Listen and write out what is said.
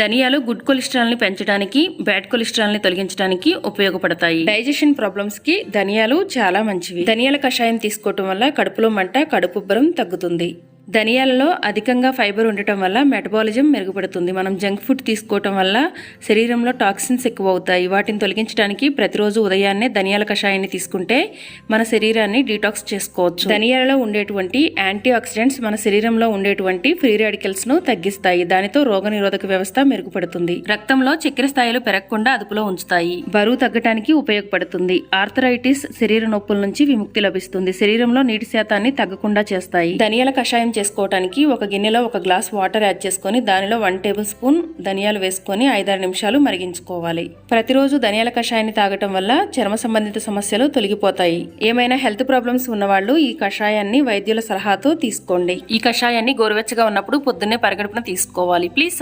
ధనియాలు గుడ్ కొలెస్ట్రాల్ని పెంచడానికి బ్యాడ్ కొలెస్ట్రాల్ని తొలగించడానికి ఉపయోగపడతాయి. డైజెషన్ ప్రాబ్లమ్స్కి ధనియాలు చాలా మంచివి. ధనియాల కషాయం తీసుకోవటం వల్ల కడుపులో మంట కడుపుబ్బరం తగ్గుతుంది. ధనియాలలో అధికంగా ఫైబర్ ఉండటం వల్ల మెటబాలిజం మెరుగుపడుతుంది. మనం జంక్ ఫుడ్ తీసుకోవటం వల్ల శరీరంలో టాక్సిన్స్ ఎక్కువ అవుతాయి వాటిని తొలగించడానికి ప్రతిరోజు ఉదయాన్నే ధనియాల కషాయాన్ని తీసుకుంటే మన శరీరాన్ని డీటాక్స్ చేసుకోవచ్చు. ధనియాలలో ఉండేటువంటి యాంటీ ఆక్సిడెంట్స్ మన శరీరంలో ఉండేటువంటి ఫ్రీ రాడికల్స్ను తగ్గిస్తాయి. దానితో రోగనిరోధక వ్యవస్థ మెరుగుపడుతుంది. రక్తంలో చక్కెర స్థాయిలు పెరగకుండా అదుపులో ఉంచుతాయి. బరువు తగ్గటానికి ఉపయోగపడుతుంది. ఆర్థరైటిస్ శరీర నొప్పుల నుంచి విముక్తి లభిస్తుంది. శరీరంలో నీటి శాతాన్ని తగ్గకుండా చేస్తాయి. ధనియాల కషాయం చేసుకోవటానికి ఒక గిన్నెలో ఒక గ్లాస్ వాటర్ యాడ్ చేసుకొని దానిలో వన్ టేబుల్ స్పూన్ ధనియాలు వేసుకొని ఐదారు నిమిషాలు మరిగించుకోవాలి. ప్రతిరోజు ధనియాల కషాయాన్ని తాగటం వల్ల చర్మ సంబంధిత సమస్యలు తొలగిపోతాయి. ఏమైనా హెల్త్ ప్రాబ్లమ్స్ ఉన్నవాళ్ళు ఈ కషాయాన్ని వైద్యుల సలహాతో తీసుకోండి. ఈ కషాయాన్ని గోరువెచ్చగా ఉన్నప్పుడు పొద్దున్నే పరగడుపున తీసుకోవాలి. ప్లీజ్